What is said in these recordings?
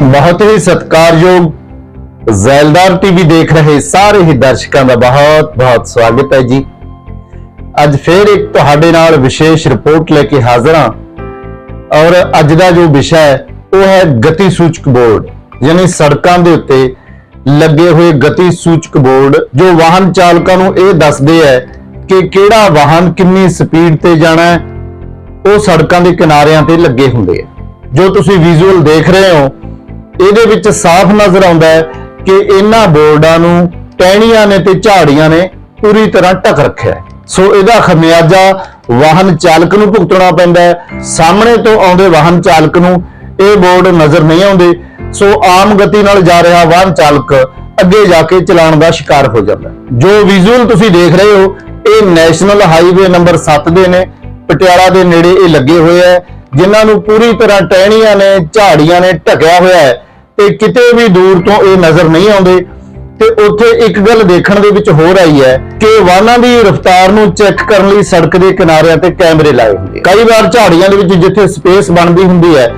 ਬਹੁਤ ਹੀ ਸਤਿਕਾਰਯੋਗ ਜ਼ੈਲਦਾਰ ਟੀਵੀ ਦੇਖ ਰਹੇ ਸਾਰੇ ਹੀ ਦਰਸ਼ਕਾਂ ਦਾ ਬਹੁਤ ਬਹੁਤ ਸਵਾਗਤ ਹੈ ਜੀ। ਅੱਜ ਫੇਰ ਇੱਕ ਤੁਹਾਡੇ ਨਾਲ ਵਿਸ਼ੇਸ਼ ਰਿਪੋਰਟ ਲੈ ਕੇ ਹਾਜ਼ਰ ਹਾਂ ਔਰ ਅੱਜ ਦਾ ਜੋ ਵਿਸ਼ਾ ਹੈ, ਉਹ ਹੈ ਗਤੀ ਸੂਚਕ ਬੋਰਡ, ਯਾਨੀ ਸੜਕਾਂ ਦੇ ਉੱਤੇ ਲੱਗੇ ਹੋਏ ਗਤੀ ਸੂਚਕ ਬੋਰਡ, ਜੋ ਵਾਹਨ ਚਾਲਕਾਂ ਨੂੰ ਇਹ ਦੱਸਦੇ ਹੈ ਕਿ ਕਿਹੜਾ ਵਾਹਨ ਕਿੰਨੀ ਸਪੀਡ ਤੇ ਜਾਣਾ ਹੈ, ਉਹ ਸੜਕਾਂ ਦੇ ਕਿਨਾਰਿਆਂ ਤੇ ਲੱਗੇ ਹੁੰਦੇ ਆ ਜੋ ਤੁਸੀਂ ਵਿਜ਼ੂਅਲ ਦੇਖ ਰਹੇ ਹੋ ਇਹਦੇ ਵਿੱਚ ਸਾਫ਼ ਨਜ਼ਰ ਆਉਂਦਾ ਹੈ ਕਿ ਇਹਨਾਂ ਬੋਰਡਾਂ ਨੂੰ ਟਹਿਣੀਆਂ ਨੇ ਤੇ ਝਾੜੀਆਂ ਨੇ ਪੂਰੀ ਤਰ੍ਹਾਂ ਢੱਕ ਰੱਖਿਆ ਹੈ। ਸੋ ਇਹਦਾ ਖਮਿਆਜਾ ਵਾਹਨ ਚਾਲਕ ਨੂੰ ਭੁਗਤਣਾ ਪੈਂਦਾ ਹੈ। ਸਾਹਮਣੇ ਤੋਂ ਆਉਂਦੇ ਵਾਹਨ ਚਾਲਕ ਨੂੰ ਇਹ ਬੋਰਡ ਨਜ਼ਰ ਨਹੀਂ ਆਉਂਦੇ। ਸੋ ਆਮ ਗਤੀ ਨਾਲ ਜਾ ਰਿਹਾ ਵਾਹਨ ਚਾਲਕ ਅੱਗੇ ਜਾ ਕੇ ਚਲਾਣ ਦਾ ਸ਼ਿਕਾਰ ਹੋ ਜਾਂਦਾ ਜੋ ਵਿਜ਼ੂਅਲ ਤੁਸੀਂ ਦੇਖ ਰਹੇ ਹੋ, ਇਹ ਨੈਸ਼ਨਲ ਹਾਈਵੇ ਨੰਬਰ 7 ਦੇ ਨੇ। ਪਟਿਆਲਾ ਦੇ ਨੇੜੇ ਇਹ ਲੱਗੇ ਹੋਏ ਹੈ, ਜਿਨ੍ਹਾਂ ਨੂੰ ਪੂਰੀ ਤਰ੍ਹਾਂ ਟਹਿਣੀਆਂ ਨੇ, ਝਾੜੀਆਂ ਨੇ ਢਕਿਆ ਹੋਇਆ ਹੈ। ਤੇ ਕਿਤੇ ਵੀ ਦੂਰ ਤੋਂ ਇਹ ਨਜ਼ਰ ਨਹੀਂ ਆਉਂਦੇ। ਤੇ ਉੱਥੇ ਇੱਕ ਗੱਲ ਦੇਖਣ ਦੇ ਵਿੱਚ ਹੋਰ ਆਈ ਹੈ ਕਿ ਵਾਹਨਾਂ ਦੀ ਰਫ਼ਤਾਰ ਨੂੰ ਚੈੱਕ ਕਰਨ ਲਈ ਸੜਕ ਦੇ ਕਿਨਾਰਿਆਂ ਤੇ ਕੈਮਰੇ ਲਾਏ ਹੁੰਦੇ ਕਈ ਵਾਰ ਝਾੜੀਆਂ ਦੇ ਵਿੱਚ ਜਿੱਥੇ ਸਪੇਸ ਬਣਦੀ ਹੁੰਦੀ ਹੈ,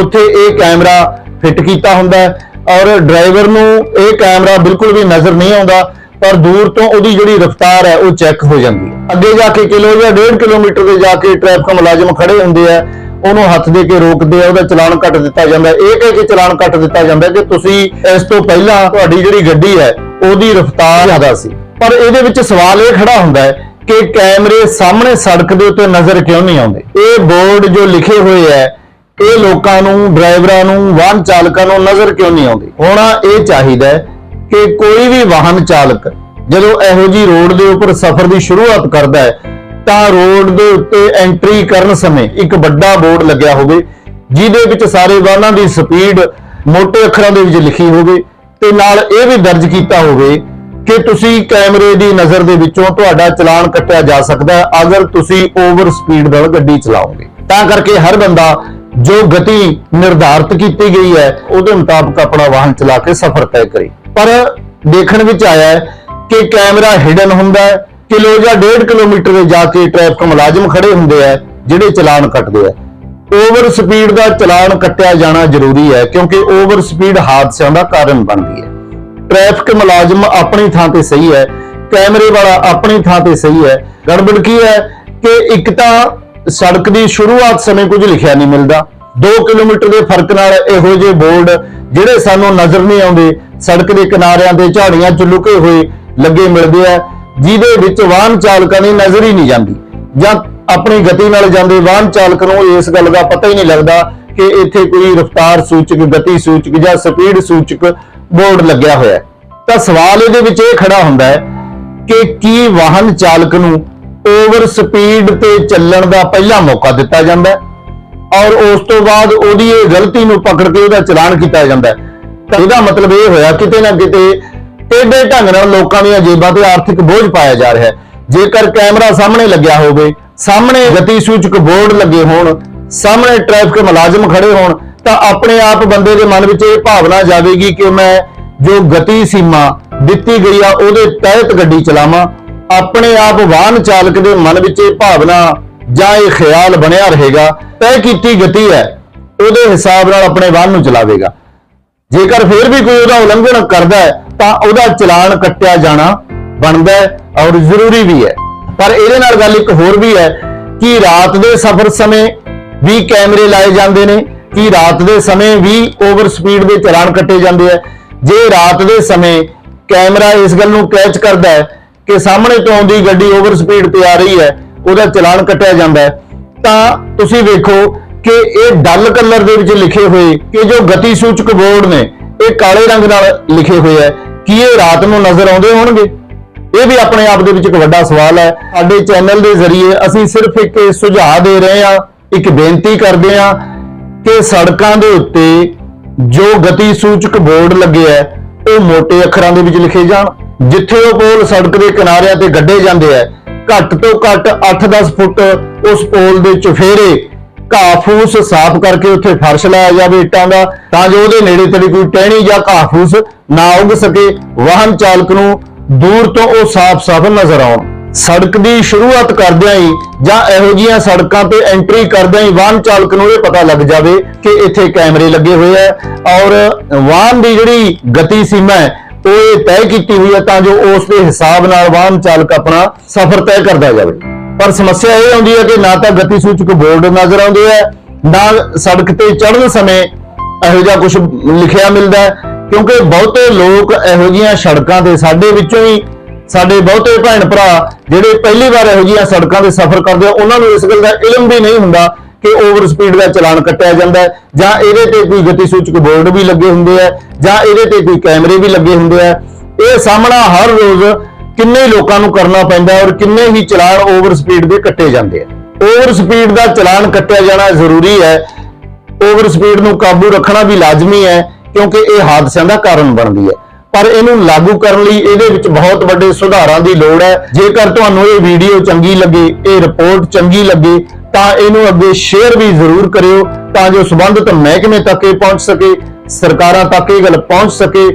ਉੱਥੇ ਇਹ ਕੈਮਰਾ ਫਿੱਟ ਕੀਤਾ ਹੁੰਦਾ ਹੈ ਔਰ ਡਰਾਈਵਰ ਨੂੰ ਇਹ ਕੈਮਰਾ ਬਿਲਕੁਲ ਵੀ ਨਜ਼ਰ ਨਹੀਂ ਆਉਂਦਾ, ਪਰ ਦੂਰ ਤੋਂ ਉਹਦੀ ਜਿਹੜੀ ਰਫ਼ਤਾਰ ਹੈ ਉਹ ਚੈੱਕ ਹੋ ਜਾਂਦੀ ਹੈ। ਅੱਗੇ ਜਾ ਕੇ ਕਿਲੋ ਜਾਂ 1.5 ਕਿਲੋਮੀਟਰ ਤੇ ਜਾ ਕੇ ਟ੍ਰੈਫਿਕ ਮੁਲਾਜ਼ਮ ਖੜੇ ਹੁੰਦੇ ਆ ਉਹਨੂੰ ਹੱਥ ਦੇ ਕੇ ਰੋਕਦੇ ਆ, ਉਹਦਾ ਚਲਾਨ ਕੱਟ ਦਿੱਤਾ ਜਾਂਦਾ। ਇਹ ਕਹਿ ਕੇ ਚਲਾਨ ਕੱਟ ਦਿੱਤਾ ਜਾਂਦਾ ਕਿ ਤੁਸੀਂ ਇਸ ਤੋਂ ਪਹਿਲਾਂ ਤੁਹਾਡੀ ਜਿਹੜੀ ਗੱਡੀ ਹੈ, ਉਹਦੀ ਰਫ਼ਤਾਰ ਜ਼ਿਆਦਾ ਸੀ। ਪਰ ਇਹਦੇ ਵਿੱਚ ਸਵਾਲ ਇਹ ਖੜਾ ਹੁੰਦਾ ਹੈ ਕਿ ਕੈਮਰੇ ਸਾਹਮਣੇ ਸੜਕ ਦੇ ਉੱਤੇ ਨਜ਼ਰ ਕਿਉਂ ਨਹੀਂ ਆਉਂਦੇ? ਇਹ ਬੋਰਡ ਜੋ ਲਿਖੇ ਹੋਏ ਹੈ, ਇਹ ਲੋਕਾਂ ਨੂੰ, ਡਰਾਈਵਰਾਂ ਨੂੰ, ਵਾਹਨ ਚਾਲਕਾਂ ਨੂੰ ਨਜ਼ਰ ਕਿਉਂ ਨਹੀਂ ਆਉਂਦੀ? ਹੋਣਾ ਇਹ ਚਾਹੀਦਾ ਹੈ ਕਿ ਕੋਈ ਵੀ ਵਾਹਨ ਚਾਲਕ ਜਦੋਂ ਇਹੋ ਜੀ ਰੋਡ ਦੇ ਉੱਪਰ ਸਫ਼ਰ ਦੀ ਸ਼ੁਰੂਆਤ ਕਰਦਾ ਹੈ ਤਾਂ ਰੋਡ ਦੇ ਉੱਤੇ ਐਂਟਰੀ ਕਰਨ ਸਮੇਂ ਇੱਕ ਵੱਡਾ ਬੋਰਡ ਲੱਗਿਆ ਹੋਵੇ, ਜਿਹਦੇ ਵਿੱਚ ਸਾਰੇ ਵਾਹਨਾਂ ਦੀ ਸਪੀਡ ਮੋٹے ਅੱਖਰਾਂ ਦੇ ਵਿੱਚ ਲਿਖੀ ਹੋਵੇ ਤੇ ਨਾਲ ਇਹ ਵੀ ਦਰਜ ਕੀਤਾ ਹੋਵੇ ਕਿ ਤੁਸੀਂ ਕੈਮਰੇ ਦੀ ਨਜ਼ਰ ਦੇ ਵਿੱਚੋਂ ਤੁਹਾਡਾ ਚਲਾਨ ਕੱਟਿਆ ਜਾ ਸਕਦਾ ਹੈ, ਅਗਰ ਤੁਸੀਂ ਓਵਰ ਸਪੀਡ ਨਾਲ ਗੱਡੀ ਚਲਾਓਗੇ। ਤਾਂ ਕਰਕੇ ਹਰ ਬੰਦਾ ਜੋ ਗਤੀ ਨਿਰਧਾਰਤ ਕੀਤੀ ਗਈ ਹੈ, ਉਹਦੇ ਮੁਤਾਬਕ ਆਪਣਾ ਵਾਹਨ ਚਲਾ ਕੇ ਸਫ਼ਰ ਤੈਅ ਕਰੇ। ਪਰ ਦੇਖਣ ਵਿੱਚ ਆਇਆ ਹੈ ਕਿ ਕੈਮਰਾ ਹਿਡਨ ਹੁੰਦਾ ਹੈ ਕਿਲੋ ਜਾਂ 1.5 ਕਿਲੋਮੀਟਰ ਦੇ ਜਾ ਕੇ ਟ੍ਰੈਫਿਕ ਮੁਲਾਜ਼ਮ ਖੜੇ ਹੁੰਦੇ ਆ, ਜਿਹੜੇ ਚਲਾਨ ਕੱਟਦੇ ਆ। ਓਵਰ ਸਪੀਡ ਦਾ ਚਲਾਨ ਕੱਟਿਆ ਜਾਣਾ ਜ਼ਰੂਰੀ ਹੈ, ਕਿਉਂਕਿ ਓਵਰ ਸਪੀਡ ਹਾਦਸਿਆਂ ਦਾ ਕਾਰਨ ਬਣਦੀ ਹੈ। ਟ੍ਰੈਫਿਕ ਮੁਲਾਜ਼ਮ ਆਪਣੀ ਥਾਂ ਤੇ ਸਹੀ ਹੈ, ਕੈਮਰੇ ਵਾਲਾ ਆਪਣੀ ਥਾਂ ਤੇ ਸਹੀ ਹੈ। ਗੜਬੜ ਕੀ ਹੈ ਕਿ ਇੱਕ ਤਾਂ ਸੜਕ ਦੀ ਸ਼ੁਰੂਆਤ ਸਮੇਂ ਕੁਝ ਲਿਖਿਆ ਨਹੀਂ ਮਿਲਦਾ। 2 ਕਿਲੋਮੀਟਰ ਦੇ ਫ਼ਰਕ ਨਾਲ ਇਹੋ ਜਿਹੇ ਬੋਰਡ ਜਿਹੜੇ ਸਾਨੂੰ ਨਜ਼ਰ ਨਹੀਂ ਆਉਂਦੇ, ਸੜਕ ਦੇ ਕਿਨਾਰਿਆਂ ਤੇ ਝਾੜੀਆਂ ਚ ਲੁਕੇ ਹੋਏ ਲੱਗੇ ਮਿਲਦੇ ਆ। ਜਿਹਦੇ ਵਿੱਚ ਵਾਹਨ ਚਾਲਕਾਂ ਦੀ ਨਜ਼ਰ ਹੀ ਨਹੀਂ ਜਾਂਦੀ। ਜਾਂ ਆਪਣੀ ਗਤੀ ਨਾਲ ਜਾਂਦੇ ਵਾਹਨ ਚਾਲਕ ਨੂੰ ਇਸ ਗੱਲ ਦਾ ਪਤਾ ਹੀ ਨਹੀਂ ਲੱਗਦਾ ਕਿ ਇੱਥੇ ਕੋਈ ਰਫ਼ਤਾਰ ਸੂਚਕ, ਗਤੀ ਸੂਚਕ ਜਾਂ ਸਪੀਡ ਸੂਚਕ ਬੋਰਡ ਲੱਗਿਆ ਹੋਇਆ ਤਾਂ ਸਵਾਲ ਇਹਦੇ ਵਿੱਚ ਇਹ ਖੜਾ ਹੁੰਦਾ ਹੈ ਕਿ ਕੀ ਵਾਹਨ ਚਾਲਕ ਨੂੰ ਓਵਰ ਸਪੀਡ ਤੇ ਚੱਲਣ ਦਾ ਪਹਿਲਾ ਮੌਕਾ ਦਿੱਤਾ ਜਾਂਦਾ ਹੈ? ਔਰ ਉਸ ਤੋਂ ਬਾਅਦ ਉਹਦੀ ਇਹ ਗਲਤੀ ਨੂੰ ਪਕੜ ਕੇ ਉਹਦਾ ਚਲਾਨ ਕੀਤਾ ਜਾਂਦਾ ਹੈ। ਤਾਂ ਇਹਦਾ ਮਤਲਬ ਇਹ ਹੋਇਆ ਕਿਤੇ ਨਾ ਕਿਤੇ ਟੇਢੇ ਢੰਗ ਨਾਲ ਲੋਕਾਂ ਦੀਆਂ ਜੇਬਾਂ ਤੇ ਆਰਥਿਕ ਬੋਝ ਪਾਇਆ ਜਾ ਰਿਹਾ ਹੈ। ਜੇਕਰ ਕੈਮਰਾ ਸਾਹਮਣੇ ਲੱਗਿਆ ਹੋਵੇ, ਸਾਹਮਣੇ ਗਤੀ ਸੂਚਕ ਬੋਰਡ ਲੱਗੇ ਹੋਣ, ਸਾਹਮਣੇ ਟ੍ਰੈਫਿਕ ਮੁਲਾਜ਼ਮ ਖੜੇ ਹੋਣ, ਤਾਂ ਆਪਣੇ ਆਪ ਬੰਦੇ ਦੇ ਮਨ ਵਿੱਚ ਇਹ ਭਾਵਨਾ ਜਾਵੇਗੀ ਕਿ ਮੈਂ ਜੋ ਗਤੀ ਸੀਮਾ ਦਿੱਤੀ ਗਈ ਆ, ਉਹਦੇ ਤਹਿਤ ਗੱਡੀ ਚਲਾਵਾਂ। ਆਪਣੇ ਆਪ ਵਾਹਨ ਚਾਲਕ ਦੇ ਮਨ ਵਿੱਚ ਇਹ ਭਾਵਨਾ ਜਾਂ ਇਹ ਖਿਆਲ ਬਣਿਆ ਰਹੇਗਾ। ਤੈਅ ਕੀਤੀ ਗਤੀ ਹੈ, ਉਹਦੇ ਹਿਸਾਬ ਨਾਲ ਆਪਣੇ ਵਾਹਨ ਨੂੰ ਚਲਾਵੇਗਾ। ਜੇਕਰ ਫਿਰ ਵੀ ਕੋਈ ਉਹਦਾ ਉਲੰਘਣ ਕਰਦਾ ਹੈ ਤਾਂ ਉਹਦਾ ਚਲਾਨ ਕੱਟਿਆ ਜਾਣਾ ਬਣਦਾ ਹੈ ਔਰ ਜ਼ਰੂਰੀ ਵੀ ਹੈ। ਪਰ ਇਹਦੇ ਨਾਲ ਗੱਲ ਇੱਕ ਹੋਰ ਵੀ ਹੈ ਕਿ ਰਾਤ ਦੇ ਸਫ਼ਰ ਸਮੇਂ ਵੀ ਕੈਮਰੇ ਲਾਏ ਜਾਂਦੇ ਨੇ, ਕਿ ਰਾਤ ਦੇ ਸਮੇਂ ਵੀ ਓਵਰ ਸਪੀਡ ਦੇ ਚਲਾਨ ਕੱਟੇ ਜਾਂਦੇ ਆ। ਜੇ ਰਾਤ ਦੇ ਸਮੇਂ ਕੈਮਰਾ ਇਸ ਗੱਲ ਨੂੰ ਕੈਚ ਕਰਦਾ ਹੈ ਕਿ ਸਾਹਮਣੇ ਤੋਂ ਆਉਂਦੀ ਗੱਡੀ ਓਵਰ ਸਪੀਡ ਤੇ ਆ ਰਹੀ ਹੈ, ਉਹਦਾ ਚਲਾਨ ਕੱਟਿਆ ਜਾਂਦਾ ਹੈ, ਤਾਂ ਤੁਸੀਂ ਵੇਖੋ ਕਿ ਇਹ ਡਲ ਕਲਰ ਦੇ ਵਿੱਚ ਲਿਖੇ ਹੋਏ ਕਿ ਜੋ ਗਤੀ ਸੂਚਕ ਬੋਰਡ ਨੇ ਇਹ ਕਾਲੇ ਰੰਗ ਨਾਲ ਲਿਖੇ ਹੋਏ ਹੈ ਕੀ ਇਹ ਰਾਤ ਨੂੰ ਨਜ਼ਰ ਆਉਂਦੇ ਹੋਣਗੇ। ਇਹ ਵੀ ਆਪਣੇ ਆਪ ਦੇ ਵਿੱਚ ਇੱਕ ਵੱਡਾ ਸਵਾਲ ਹੈ। ਸਾਡੇ ਚੈਨਲ ਦੇ ਜ਼ਰੀਏ ਅਸੀਂ ਸਿਰਫ ਇੱਕ ਸੁਝਾਅ ਦੇ ਰਹੇ ਹਾਂ, ਇੱਕ ਬੇਨਤੀ ਕਰਦੇ ਹਾਂ ਕਿ ਸੜਕਾਂ ਦੇ ਉੱਤੇ ਜੋ ਗਤੀ ਸੂਚਕ ਬੋਰਡ ਲੱਗੇ ਹੈ, ਉਹ ਮੋٹے ਅੱਖਰਾਂ ਦੇ ਵਿੱਚ ਲਿਖੇ ਜਾਣ। ਜਿੱਥੇ ਉਹ ਪੋਲ ਸੜਕ ਦੇ ਕਿਨਾਰਿਆਂ ਤੇ ਗੱਡੇ ਜਾਂਦੇ ਹੈ, ਘੱਟ ਤੋਂ ਘੱਟ 8-10 ਫੁੱਟ ਉਸ ਪੋਲ ਦੇ ਚੁਫੇਰੇ ਘਾਹ ਫੂਸ ਸਾਫ਼ ਕਰਕੇ ਉੱਥੇ ਫਰਸ਼ ਲਾਇਆ ਜਾਵੇ ਇੱਟਾਂ ਦਾ, ਤਾਂ ਜੋ ਉਹਦੇ ਨੇੜੇ ਤੇੜੇ ਕੋਈ ਟਹਿਣੀ ਜਾਂ ਘਾਹ ਫੂਸ ਨਾ ਉੱਗ ਸਕੇ, ਵਾਹਨ ਚਾਲਕ ਨੂੰ ਦੂਰ ਤੋਂ ਉਹ ਸਾਫ਼-ਸਾਫ਼ ਨਜ਼ਰ ਆਉਣ। ਸੜਕ ਦੀ ਸ਼ੁਰੂਆਤ ਕਰਦਿਆਂ ਹੀ ਜਾਂ ਇਹੋ ਜਿਹੀਆਂ ਸੜਕਾਂ ਤੇ ਐਂਟਰੀ ਕਰਦਿਆਂ ਹੀ ਵਾਹਨ ਚਾਲਕ ਨੂੰ ਇਹ ਪਤਾ ਲੱਗ ਜਾਵੇ ਕਿ ਇੱਥੇ ਕੈਮਰੇ ਲੱਗੇ ਹੋਏ ਆ ਔਰ ਵਾਹਨ ਦੀ ਜਿਹੜੀ ਗਤੀ ਸੀਮਾ ਹੈ, ਉਹ ਇਹ ਤੈਅ ਕੀਤੀ ਹੋਈ ਹੈ ਤਾਂ ਜੋ ਉਸ ਦੇ ਹਿਸਾਬ ਨਾਲ ਵਾਹਨ ਚਾਲਕ ਆਪਣਾ ਸਫ਼ਰ ਤੈਅ ਕਰਦਾ ਜਾਵੇ। ਪਰ ਸਮੱਸਿਆ ਇਹ ਆਉਂਦੀ ਹੈ ਕਿ ਨਾ ਤਾਂ ਗਤੀ ਸੂਚਕ ਬੋਰਡ ਨਜ਼ਰ ਆਉਂਦੇ ਆ, ਨਾ ਸੜਕ ਤੇ ਚੜ੍ਹਨ ਸਮੇਂ ਇਹੋ ਜਿਹਾ ਕੁਝ ਲਿਖਿਆ ਮਿਲਦਾ ਹੈ, ਕਿਉਂਕਿ ਬਹੁਤੇ ਲੋਕ ਇਹੋ ਜਿਹੀਆਂ ਸੜਕਾਂ ਤੇ ਸਾਡੇ ਵਿੱਚੋਂ ਹੀ ਸਾਡੇ ਬਹੁਤੇ ਭੈਣ ਭਰਾ ਜਿਹੜੇ ਪਹਿਲੀ ਵਾਰ ਇਹੋ ਜਿਹੀਆਂ ਸੜਕਾਂ ਤੇ ਸਫ਼ਰ ਕਰਦੇ ਆ, ਉਹਨਾਂ ਨੂੰ ਇਸ ਗੱਲ ਦਾ ਇਲਮ ਵੀ ਨਹੀਂ ਹੁੰਦਾ ਕਿ ਓਵਰ ਸਪੀਡ ਦਾ ਚਲਾਨ ਕੱਟਿਆ ਜਾਂਦਾ ਹੈ, ਜਾਂ ਇਹਦੇ ਤੇ ਕੋਈ ਗਤੀ ਸੂਚਕ ਬੋਰਡ ਵੀ ਲੱਗੇ ਹੁੰਦੇ ਆ, ਜਾਂ ਇਹਦੇ ਤੇ ਕੋਈ ਕੈਮਰੇ ਵੀ ਲੱਗੇ ਹੁੰਦੇ ਆ। ਇਹ ਸਾਹਮਣਾ ਹਰ ਰੋਜ਼ ਕਿੰਨੇ ਲੋਕਾਂ ਨੂੰ ਕਰਨਾ ਪੈਂਦਾ ਔਰ ਕਿੰਨੇ ਹੀ ਚਲਾਨ ਓਵਰ ਸਪੀਡ ਦੇ ਕੱਟੇ ਜਾਂਦੇ ਆ। ਓਵਰ ਸਪੀਡ ਦਾ ਚਲਾਨ ਕੱਟਿਆ ਜਾਣਾ ਜ਼ਰੂਰੀ ਹੈ। ਓਵਰ ਸਪੀਡ ਨੂੰ ਕਾਬੂ ਰੱਖਣਾ ਵੀ ਲਾਜ਼ਮੀ ਹੈ, ਕਿਉਂਕਿ ਇਹ ਹਾਦਸਿਆਂ ਦਾ ਕਾਰਨ ਬਣਦੀ ਹੈ। ਪਰ ਇਹਨੂੰ ਲਾਗੂ ਕਰਨ ਲਈ ਇਹਦੇ ਵਿੱਚ ਬਹੁਤ ਵੱਡੇ ਸੁਧਾਰਾਂ ਦੀ ਲੋੜ ਹੈ। ਜੇਕਰ ਤੁਹਾਨੂੰ ਇਹ ਵੀਡੀਓ ਚੰਗੀ ਲੱਗੇ, ਇਹ ਰਿਪੋਰਟ ਚੰਗੀ ਲੱਗੇ, ਤਾਂ ਇਹਨੂੰ ਅੱਗੇ ਸ਼ੇਅਰ ਵੀ ਜ਼ਰੂਰ ਕਰਿਓ, ਤਾਂ ਜੋ ਸਬੰਧਤ ਮਹਿਕਮੇ ਤੱਕ ਇਹ ਪਹੁੰਚ ਸਕੇ, ਸਰਕਾਰਾਂ ਤੱਕ ਇਹ ਗੱਲ ਪਹੁੰਚ ਸਕੇ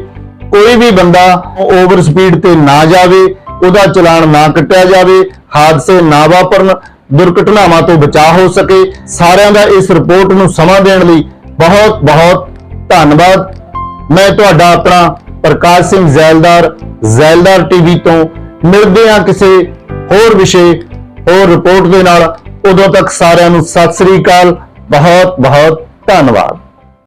ਕੋਈ ਵੀ ਬੰਦਾ ਓਵਰ ਸਪੀਡ ਤੇ ਨਾ ਜਾਵੇ, ਉਹਦਾ ਚਲਾਨ ਨਾ ਕੱਟਿਆ ਜਾਵੇ, ਹਾਦਸੇ ਨਾ ਵਾਪਰਨ, ਦੁਰਘਟਨਾਵਾਂ ਤੋਂ ਬਚਾਅ ਹੋ ਸਕੇ, ਸਾਰਿਆਂ ਦਾ ਇਸ ਰਿਪੋਰਟ ਨੂੰ ਸਮਾਂ ਦੇਣ ਲਈ ਬਹੁਤ ਬਹੁਤ ਧੰਨਵਾਦ। ਮੈਂ ਤੁਹਾਡਾ ਆਪਣਾ ਪ੍ਰਕਾਸ਼ ਸਿੰਘ ਜ਼ੈਲਦਾਰ ਜ਼ੈਲਦਾਰ ਟੀਵੀ ਤੋਂ ਮਿਲਦੇ ਹਾਂ ਕਿਸੇ ਹੋਰ ਵਿਸ਼ੇ, ਹੋਰ ਰਿਪੋਰਟ ਦੇ ਨਾਲ। ਉਦੋਂ ਤੱਕ ਸਾਰਿਆਂ ਨੂੰ ਸਤਿ ਸ੍ਰੀ ਅਕਾਲ, ਬਹੁਤ ਬਹੁਤ ਧੰਨਵਾਦ।